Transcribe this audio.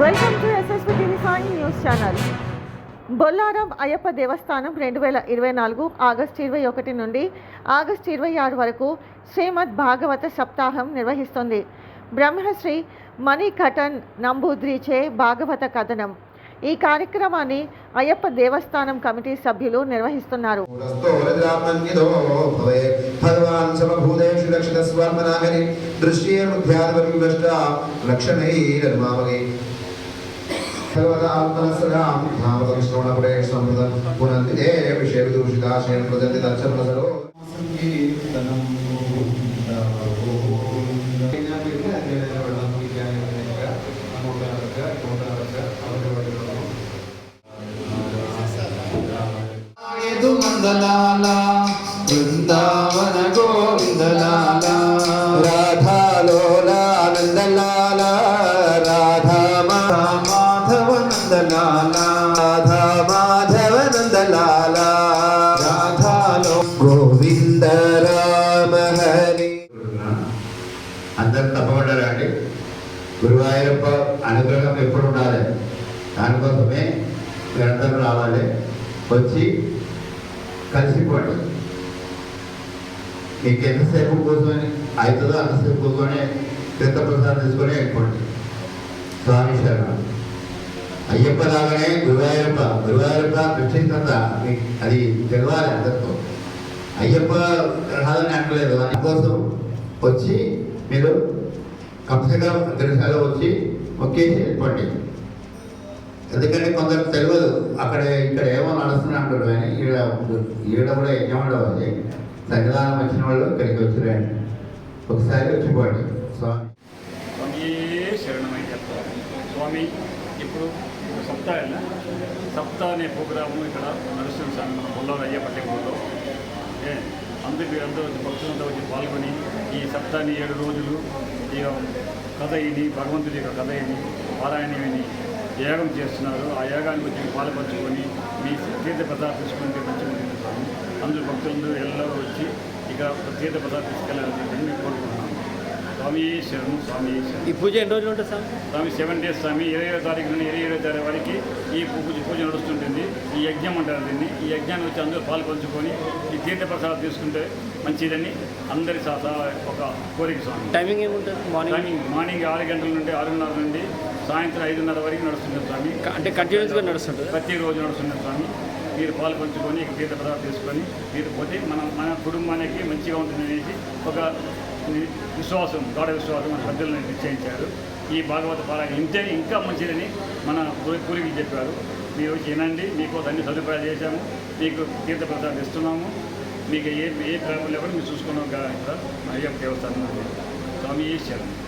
Welcome to SSP TV Sai news channel Bollaram Ayyappa Devasthanam రెండు వేల ఇరవై నాలుగు ఆగస్టు ఇరవై ఒకటి నుండి ఆగస్టు ఇరవై ఆరు వరకు శ్రీమద్ భాగవత సప్తాహం నిర్వహిస్తుంది. బ్రహ్మశ్రీ మణికటన్ నంబూద్రిచే భాగవత కథనం. ఈ కార్యక్రమాన్ని అయ్యప్ప దేవస్థానం కమిటీ సభ్యులు నిర్వహిస్తున్నారు. सर्वदात्मनस्यां धामतविष्णुणपरेक्षणं पुनन्दिते विषयविदूषिताशयं प्रजन्ति तच्च प्रसरो सङ्गीर्तनं మందలాలా వృందావన గోవిందలాలా రాధాలోలా ఆనందలాలా నందలాల రాధాలో గోవింద రామ హరి. అందరు తప్పకుండా గురువాయూరప్ప అనుగ్రహం ఎప్పుడు ఉండాలి? దానికోసమే మీరందరూ రావాలి. వచ్చి కలిసిపోండి. మీకు ఎంతసేపు కూర్చొని అవుతుందో అంతసేపు కూర్చొని తీర్థప్రసాదం తీసుకొని వెళ్ళిపోండి. స్వామి శరణం అయ్యప్ప లాగానే గురువాయూరప్ప గురువాయూరప్ప కృష్ణ మీకు అది తెలవాలి అందరితో. అయ్యప్ప గ్రహాలని అంటలేదు. అందుకోసం వచ్చి మీరు కంసగా గ్రహాలు వచ్చి మొక్కేసి వెళ్ళిపోండి. ఎందుకంటే కొందరు తెలియదు. అక్కడ ఇక్కడ ఏమో నడుస్తుంది అంటారు. కానీ ఈడ ఈడ కూడా యజ్ఞం ఉండవాలి సన్నిధానం వచ్చిన వాళ్ళు ఇక్కడికి వచ్చిరండి ఒకసారి వచ్చిపోండి. స్వామి. స్వామియే శరణమయ్యప్ప స్వామి ఇప్పుడు సప్తా సప్తా అనే ప్రోగ్రాము ఇక్కడ నడుస్తుంది స్వామి మన బొల్లారు అయ్యప్ప టెంపుల్లో. ఏ అందరూ వచ్చి భక్తులంతా వచ్చి పాల్గొని ఈ సప్తాన్ని ఏడు రోజులు ఈ కథ ఇది భగవంతుడి యొక్క కథ ఇది పారాయణ విని యాగం చేస్తున్నారు. ఆ యాగానికి వచ్చి పాల్పంచుకొని మీ తీర్థ ప్రసాదం తీసుకుంటే మంచిగా ఉంటుంది అందరూ భక్తులందరూ ఎల్లరూ వచ్చి ఇక తీర్థ ప్రసాదం తీసుకెళ్ళాలని చెప్పి కోరుకుంటున్నాను స్వామి శరణం స్వామి ఈ పూజ ఎన్ని రోజులు ఉంటుంది సార్ స్వామి సెవెన్ డేస్ స్వామి. ఇరవై ఏడో తారీఖు నుండి ఇరవై ఏడో తారీఖు వరకు ఈ పూజ పూజ నడుస్తుంటుంది. ఈ యజ్ఞం అంటారు దీన్ని. ఈ యజ్ఞాన్ని వచ్చి అందరూ పాల్పంచుకొని ఈ తీర్థప్రసాదం తీసుకుంటే మంచిదని అందరి ఒక కోరిక స్వామి. టైమింగ్ ఏముంటుంది? మార్నింగ్ మార్నింగ్ మార్నింగ్ ఆరు గంటల నుండి ఆరున్నర నుండి సాయంత్రం ఐదున్నర వరకు నడుస్తుంది స్వామి. అంటే కంటిన్యూస్గా నడుస్తుంటుంది? ప్రతిరోజు నడుస్తుంది స్వామి. మీరు పాలు పంచుకొని తీర్థ పదార్థాలు తీసుకొని మీరు పోతే మన మన కుటుంబానికి మంచిగా ఉంటుంది అనేసి ఒక విశ్వాసం గాఢ విశ్వాసం మన పెద్దలను నిశ్చయించారు. ఈ భాగవత పారాయణ ఇంతే ఇంకా మంచిదని మన పూర్వ- పూర్వీకులు చెప్పారు. మీరు వచ్చి వినండి. మీకు అన్ని సదుపాయాలు చేశాము. మీకు తీర్థ ప్రసాదం ఇస్తున్నాము. మీకు ఏ ఏ ప్రాబ్లం లేకుండా మీరు చూసుకున్నాం కదా ఇక్కడ. అయ్యప్ప దేవస్థానం స్వామి ఈశ్వరం